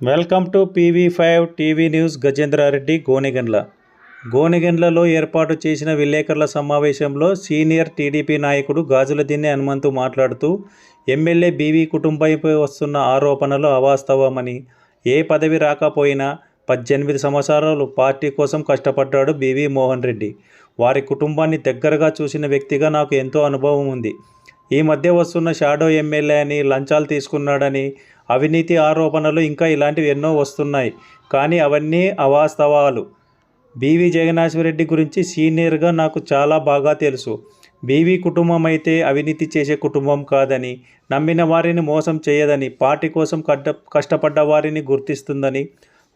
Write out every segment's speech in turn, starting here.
Welcome to PV five TV news Gajendra Reddy Gonegandla. గోనెగండ్లలో ఏర్పాటు చేసిన విలేకరుల సమావేశంలో సీనియర్ టీడీపీ నాయకుడు గాజులదిన్నె హనుమంతు మాట్లాడుతూ ఎమ్మెల్యే బీవీ కుటుంబంపై వస్తున్న ఆరోపణలు అవాస్తవమని ఏ పదవి రాకపోయినా పద్దెనిమిది సంవత్సరాలు పార్టీ కోసం కష్టపడ్డాడు బీవీ మోహన్ రెడ్డి. వారి కుటుంబాన్ని దగ్గరగా చూసిన వ్యక్తిగా నాకు ఎంతో అనుభవం ఉంది. ఈ మధ్య వస్తున్న షాడో ఎమ్మెల్యే అని లంచాలు తీసుకున్నాడని అవినీతి ఆరోపణలు ఇంకా ఇలాంటివి ఎన్నో వస్తున్నాయి. కానీ అవన్నీ అవాస్తవాలు. బీవీ జగన్నాథరెడ్డి గురించి సీనియర్గా నాకు చాలా బాగా తెలుసు. బీవీ కుటుంబం అయితే అవినీతి చేసే కుటుంబం కాదని నమ్మిన వారిని మోసం చేయదని పార్టీ కోసం కడ్డ కష్టపడ్డ వారిని గుర్తిస్తుందని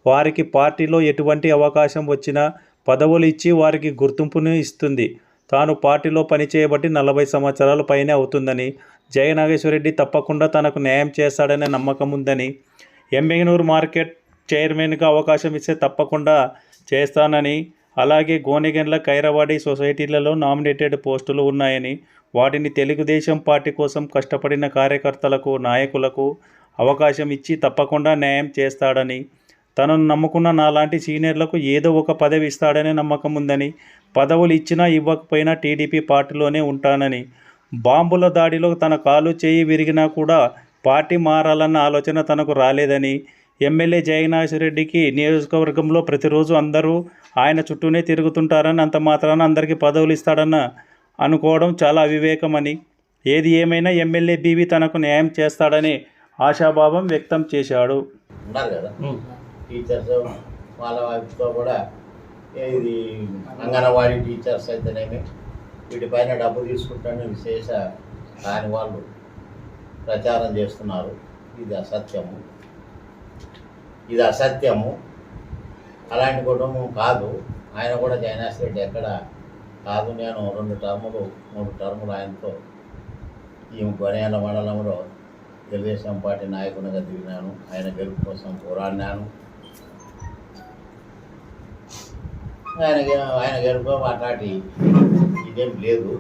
వారికి పార్టీలో ఎటువంటి అవకాశం వచ్చినా పదవులు ఇచ్చి వారికి గుర్తింపును ఇస్తుంది. తాను పార్టీలో పనిచేయబట్టి నలభై సంవత్సరాల పైనే అవుతుందని జయనాగేశ్వరరెడ్డి తప్పకుండా తనకు న్యాయం చేస్తాడనే నమ్మకం ఉందని ఎంబెగనూరు మార్కెట్ చైర్మన్గా అవకాశం ఇస్తే తప్పకుండా చేస్తానని అలాగే గోనెగండ్ల కైరవాడి సొసైటీలలో నామినేటెడ్ పోస్టులు ఉన్నాయని వాటిని తెలుగుదేశం పార్టీ కోసం కష్టపడిన కార్యకర్తలకు నాయకులకు అవకాశం ఇచ్చి తప్పకుండా న్యాయం చేస్తాడని తనను నమ్ముకున్న నాలాంటి సీనియర్లకు ఏదో ఒక పదవి ఇస్తాడనే నమ్మకం ఉందని పదవులు ఇచ్చినా ఇవ్వకపోయినా టీడీపీ పార్టీలోనే ఉంటానని బాంబుల దాడిలో తన కాలు చేయి విరిగినా కూడా పార్టీ మారాలన్న ఆలోచన తనకు రాలేదని ఎమ్మెల్యే జయనాథరెడ్డికి నియోజకవర్గంలో ప్రతిరోజు అందరూ ఆయన చుట్టూనే తిరుగుతుంటారని అంత మాత్రాన అందరికీ పదవులు ఇస్తాడన్న అనుకోవడం చాలా అవివేకమని. ఏది ఏమైనా ఎమ్మెల్యే బీవీ తనకు న్యాయం చేస్తాడని ఆశాభావం వ్యక్తం చేశాడు. ఉన్నారు కదా? టీచర్స్ వాళ్ళ వైపుతో కూడా ఇది అంగన్వాడీ టీచర్స్ అయితేనేమి వీటిపైన డబ్బు తీసుకుంటానే విశేష కాని వాళ్ళు ప్రచారం చేస్తున్నారు. ఇది అసత్యము. ఇది అసత్యము. అలాంటి కుటుంబం కాదు. ఆయన కూడా జైనాస్ రెడ్డి ఎక్కడ కాదు. నేను రెండు టర్ములు మూడు టర్ములు ఆయనతో ఈ గొనేల మండలంలో తెలుగుదేశం పార్టీ నాయకునిగా దిగినాను. ఆయన గెలుపు కోసం పోరాడినాను. ఆయన ఆయన గెలుపు మాట్లాడి ఇదేం లేదు.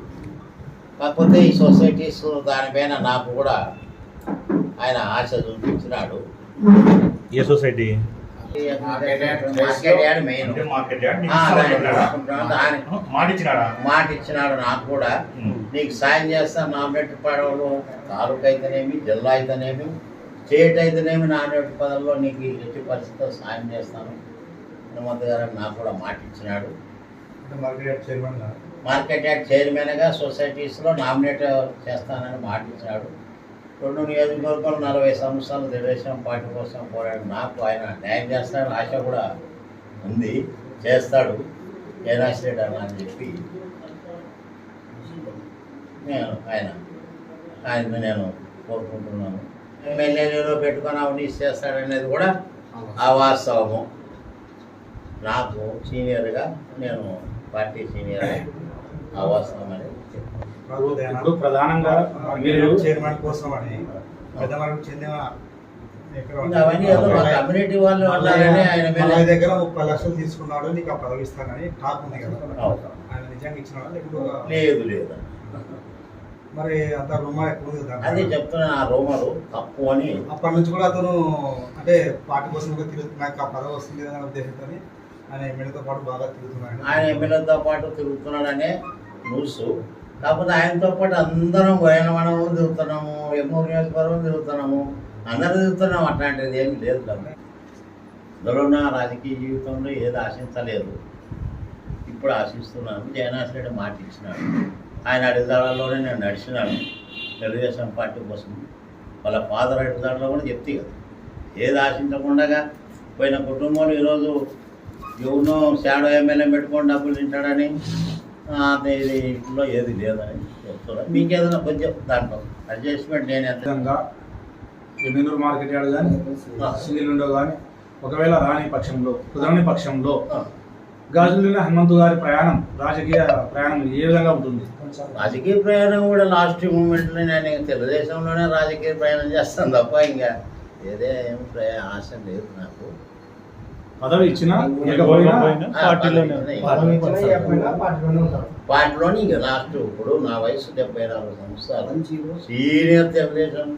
కాకపోతే ఈ సొసైటీస్ దానిపైన నాకు కూడా ఆయన ఆశ చూపించినాడు. ఏ సొసైటీ? మాట ఇచ్చినాడు నాకు కూడా. నీకు సాయం చేస్తాను నామినేట్ పదవులు తాలూకా అయితేనేమి జిల్లా అయితేనేమి స్టేట్ అయితేనేమి నామినేట్ పదవుల్లో నీకు ఎట్టి పరిస్థితుల్లో సాయం చేస్తాను. హనుమంత్ గారు నాకు కూడా మాట ఇచ్చినాడు మార్కెట్ చైర్మన్గా? మార్కెట్ యార్డ్ చైర్మన్గా సొసైటీస్లో నామినేట్ చేస్తానని మాట ఇచ్చాడు రెండు నియోజకవర్గాలు నలభై సంవత్సరాలు తెలుగుదేశం పార్టీ కోసం పోరాడు. నాకు ఆయన న్యాయం చేస్తాడని ఆశ కూడా ఉంది. చేస్తాడు. జయనాశ్రెడ్డి అన్న అని చెప్పి నేను ఆయన ఆయన నేను కోరుకుంటున్నాను. ఎమ్మెల్యేలో పెట్టుకొని అవినీతి చేస్తాడనేది కూడా అవాస్తవము నాకు సీనియర్గా నేను పార్టీ సీనియర్ అనేది చెప్తాను. ఇప్పుడు ప్రధానంగా మీరు చైర్మన్ కోసం అని పెద్దవాళ్ళకి చెందిన అవన్నీ కమ్యూనిటీ వాళ్ళు ఆయన దగ్గర ముప్పై లక్షలు తీసుకున్నాడు నీకు ఆ పదవి ఇస్తానని టాక్ ఉంది కదా. ఆయన నిజంగా లేకపోతే లేదు లేదు మరి అంత రూమా ఎక్కువ. అదే చెప్తున్నా ఆ రోమరు తప్పు అని అప్పటి నుంచి కూడా అతను అంటే పార్టీ కోసం కూడా తిరుగుతు నాకు ఆ పదవి వస్తుంది అనే ఉద్దేశంతో ఆయన ఎమ్మెల్యేతో పాటు బాగా తిరుగుతున్నాడు ఆయన ఎమ్మెల్యేతో పాటు తిరుగుతున్నాడనే న్యూస్ కాకపోతే ఆయనతో పాటు అందరం గోయనవనము తిరుగుతున్నాము ఎమ్మూరు నియోజకవర్గం తిరుగుతున్నాము అందరూ తిరుగుతున్నాము. అట్లాంటిది ఏమి లేదు కదా. అందులో నా రాజకీయ జీవితంలో ఏది ఆశించలేదు. ఇప్పుడు ఆశిస్తున్నాను. జగన్నాథ్ రెడ్డి మాట ఇచ్చినాడు. ఆయన అడుగుదాడలోనే నేను నడిచినాను. తెలుగుదేశం పార్టీ కోసం వాళ్ళ ఫాదర్ అడుగుదాడలో కూడా చెప్తే కదా. ఏది ఆశించకుండా పోయిన కుటుంబంలో ఈరోజు ఎవరినో షాడో ఎమ్మెల్యే పెట్టుకొని డబ్బులు తింటాడని ఇంట్లో ఏది లేదని చెప్తున్నా మీకు ఏదైనా కొంచెం దాంట్లో అడ్జస్ట్మెంట్ నేను ఎంత విధంగా ఎమ్మెనూరు మార్కెట్ యార్డ్ కానీ కానీ ఒకవేళ రాని పక్షంలో కుదరని పక్షంలో గాజులిన హనుమంతు గారి ప్రయాణం రాజకీయ ప్రయాణం ఏ విధంగా ఉంటుంది? రాజకీయ ప్రయాణం కూడా లాస్ట్ మూమెంట్లో నేను తెలుగుదేశంలోనే రాజకీయ ప్రయాణం చేస్తాను తప్ప ఇంకా ఏదే ఏం ప్రయా ఆశ లేదు నాకు. పదవి ఇచ్చినా పార్టీలోనే పార్టీలోని ఇంకా లాస్ట్ ఇప్పుడు నా వయసు డెబ్బై నాలుగు సంవత్సరాలు. సీనియర్ తెలుగుదేశం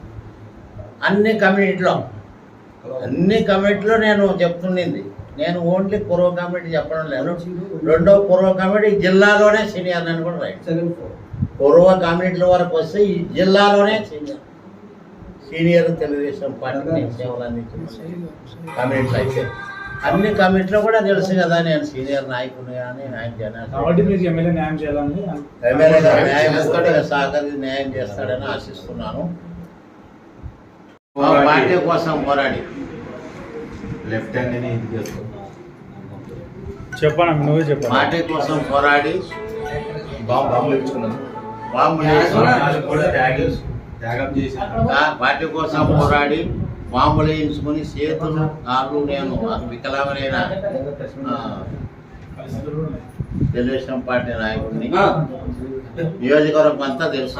అన్ని కమ్యూనిటీలో అన్ని కమిటీలో నేను చెప్తుండింది నేను ఓన్లీ పూర్వ కమిటీ చెప్పడం లేదు. రెండో పూర్వ కమిటీ జిల్లాలోనే సీనియర్ అని కూడా రైట్. పూర్వ కమిటీల వరకు వస్తే ఈ జిల్లాలోనే సీనియర్. సీనియర్ తెలుగుదేశం పార్టీ సేవలు అందించిన కమిటీలు అయితే. అన్ని కమిటీలో కూడా తెలుసు కదా నేను సీనియర్ నాయకుని కానీ ఎమ్మెల్యే న్యాయం చేయాలని ఎమ్మెల్యే గారు న్యాయం చేస్తాడు సహకరించి న్యాయం చేస్తాడని ఆశిస్తున్నాను. పార్టీ కోసం పోరాడి. లెఫ్ట్ హ్యాండ్ చెప్పనా నువ్వే చెప్పాను? పార్టీ కోసం పోరాడి. బాంబు బాంబులు ఇచ్చుకున్నాను బాంబు పార్టీ కోసం పోరాడి. బాంబులు వేయించుకుని చేతులు కాళ్ళు నేను వికలాంగులైన ఆ, తెలుగుదేశం పార్టీ నాయకుడిని. నియోజకవర్గం అంతా తెలుసు.